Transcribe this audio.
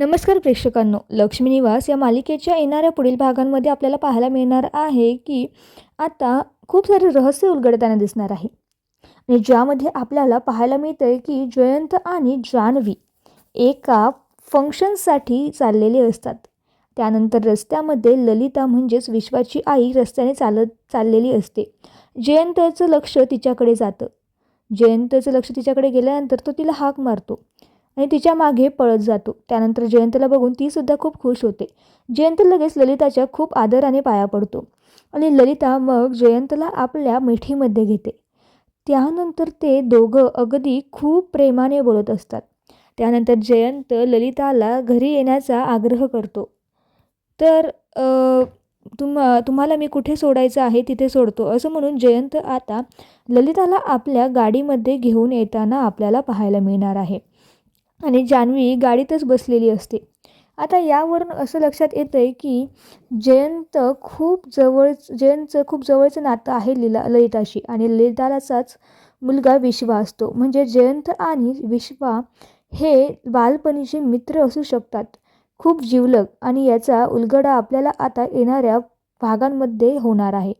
नमस्कार प्रेक्षकांनो लक्ष्मी निवास या मालिकेच्या येणाऱ्या पुढील भागांमध्ये आपल्याला पाहायला मिळणार आहे की आता खूप सारे रहस्य उलगडताना दिसणार आहे. आणि ज्यामध्ये आपल्याला पाहायला मिळतं आहे की जयंत आणि जान्हवी एका फंक्शनसाठी चाललेले असतात. त्यानंतर रस्त्यामध्ये ललिता म्हणजेच विश्वाची आई रस्त्याने चालत चाललेली असते. जयंतचं लक्ष तिच्याकडे जातं. जयंतचं लक्ष तिच्याकडे गेल्यानंतर तो तिला हाक मारतो. आणि तिच्यामागे पळत जातो. त्यानंतर जयंतला बघून तीसुद्धा खूप खुश होते. जयंत लगेच ललिताच्या खूप आदराने पाया पडतो आणि ललिता मग जयंतला आपल्या मिठीमध्ये घेते. त्यानंतर ते दोघं अगदी खूप प्रेमाने बोलत असतात. त्यानंतर जयंत ललिताला घरी येण्याचा आग्रह करतो. तर तुम्हा तुम तुम्हाला मी कुठे सोडायचं आहे तिथे सोडतो असं म्हणून जयंत आता ललिताला आपल्या गाडीमध्ये घेऊन येताना आपल्याला पाहायला मिळणार आहे. आणि जान्हवी गाडीतच बसलेली असते. आता यावरून असं लक्षात येतं आहे की जयंत खूप जवळ जयंतचं खूप जवळचं नातं आहे लिला ललिताशी आणि ललितालाचाच मुलगा विश्वा असतो. म्हणजे जयंत आणि विश्वा हे बालपणीचे मित्र असू शकतात. खूप जिवलग आणि याचा उलगडा आपल्याला आता येणाऱ्या भागांमध्ये होणार आहे.